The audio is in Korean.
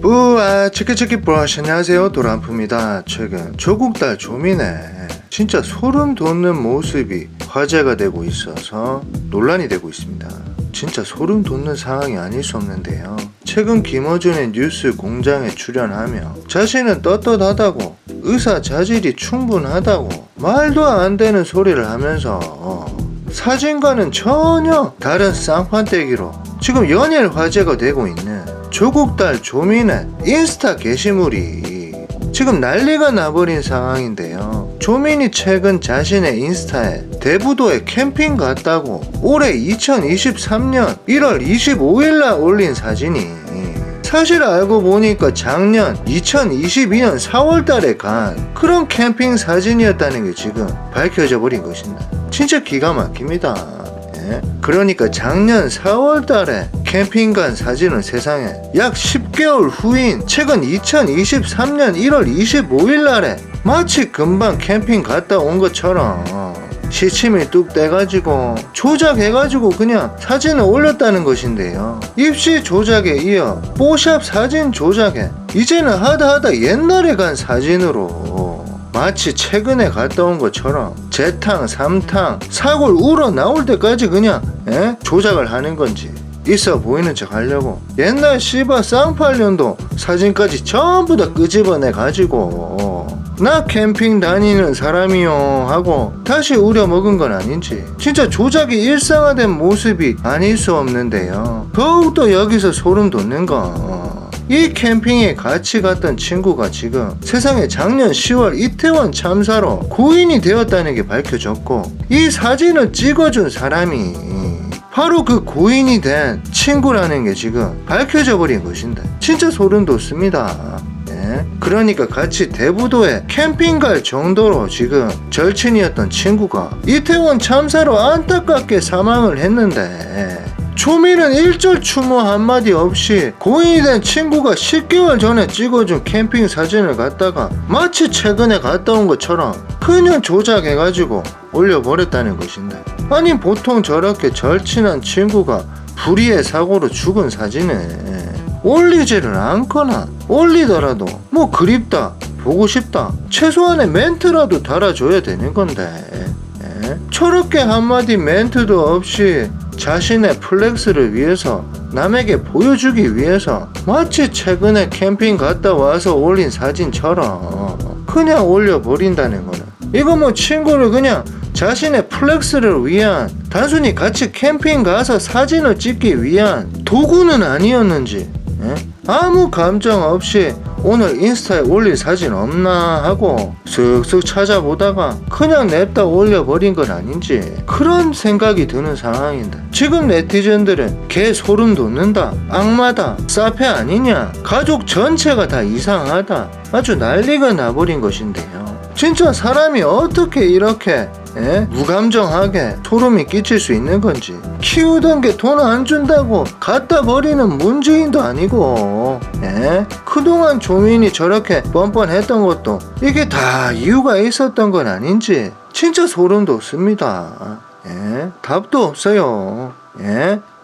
뿌아 치키치키 브러쉬. 안녕하세요. 도란프입니다. 최근 조국 딸 조민의 진짜 소름 돋는 모습이 화제가 되고 있어서 논란이 되고 있습니다. 진짜 소름 돋는 상황이 아닐 수 없는데요. 최근 김어준의 뉴스 공장에 출연하며 자신은 떳떳하다고 의사 자질이 충분하다고 말도 안 되는 소리를 하면서 사진과는 전혀 다른 쌍판떼기로 지금 연일 화제가 되고 있는 조국 딸 조민의 인스타 게시물이 지금 난리가 나버린 상황인데요. 조민이 최근 자신의 인스타에 대부도에 캠핑 갔다고 올해 2023년 1월 25일날 올린 사진이 사실 알고 보니까 작년 2022년 4월 달에 간 그런 캠핑 사진이었다는 게 지금 밝혀져 버린 것입니다. 진짜 기가 막힙니다. 예? 그러니까 작년 4월 달에 캠핑 간 사진은 세상에 약 10개월 후인 최근 2023년 1월 25일 날에 마치 금방 캠핑 갔다 온 것처럼 시침이 뚝 떼가지고 조작해가지고 그냥 사진을 올렸다는 것인데요. 입시 조작에 이어 뽀샵 사진 조작에 이제는 하다 하다 옛날에 간 사진으로 마치 최근에 갔다 온 것처럼 재탕, 삼탕, 사골 우러 나올 때까지 그냥 에? 조작을 하는 건지 있어 보이는 척 하려고. 옛날 씨바 쌍팔년도 사진까지 전부 다 끄집어내 가지고 나 캠핑 다니는 사람이요 하고 다시 우려 먹은 건 아닌지. 진짜 조작이 일상화된 모습이 아닐 수 없는데요. 더욱더 여기서 소름 돋는 건 이 캠핑에 같이 갔던 친구가 지금 세상에 작년 10월 이태원 참사로 고인이 되었다는 게 밝혀졌고 이 사진을 찍어준 사람이 바로 그 고인이 된 친구라는 게 지금 밝혀져 버린 것인데 진짜 소름 돋습니다. 예? 그러니까 같이 대부도에 캠핑 갈 정도로 지금 절친이었던 친구가 이태원 참사로 안타깝게 사망을 했는데 조민은 일절 추모 한마디 없이 고인이 된 친구가 10개월 전에 찍어준 캠핑 사진을 갖다가 마치 최근에 갔다 온 것처럼 그냥 조작해가지고 올려버렸다는 것인데 아니 보통 저렇게 절친한 친구가 불의의 사고로 죽은 사진을 올리지를 않거나 올리더라도 뭐 그립다 보고 싶다 최소한의 멘트라도 달아줘야 되는 건데 예? 저렇게 한마디 멘트도 없이 자신의 플렉스를 위해서 남에게 보여주기 위해서 마치 최근에 캠핑 갔다 와서 올린 사진처럼 그냥 올려버린다는 거는 이거 뭐 친구를 그냥 자신의 플렉스를 위한 단순히 같이 캠핑 가서 사진을 찍기 위한 도구는 아니었는지 예? 아무 감정 없이 오늘 인스타에 올릴 사진 없나 하고 쓱쓱 찾아보다가 그냥 냅다 올려버린 건 아닌지 그런 생각이 드는 상황인데 지금 네티즌들은 개 소름 돋는다 악마다 사페 아니냐 가족 전체가 다 이상하다 아주 난리가 나버린 것인데요. 진짜 사람이 어떻게 이렇게 예? 무감정하게 소름이 끼칠 수 있는 건지 키우던 게 돈 안 준다고 갖다 버리는 문재인도 아니고 예? 그동안 조민이 저렇게 뻔뻔했던 것도 이게 다 이유가 있었던 건 아닌지 진짜 소름 돋습니다 예? 답도 없어요 예?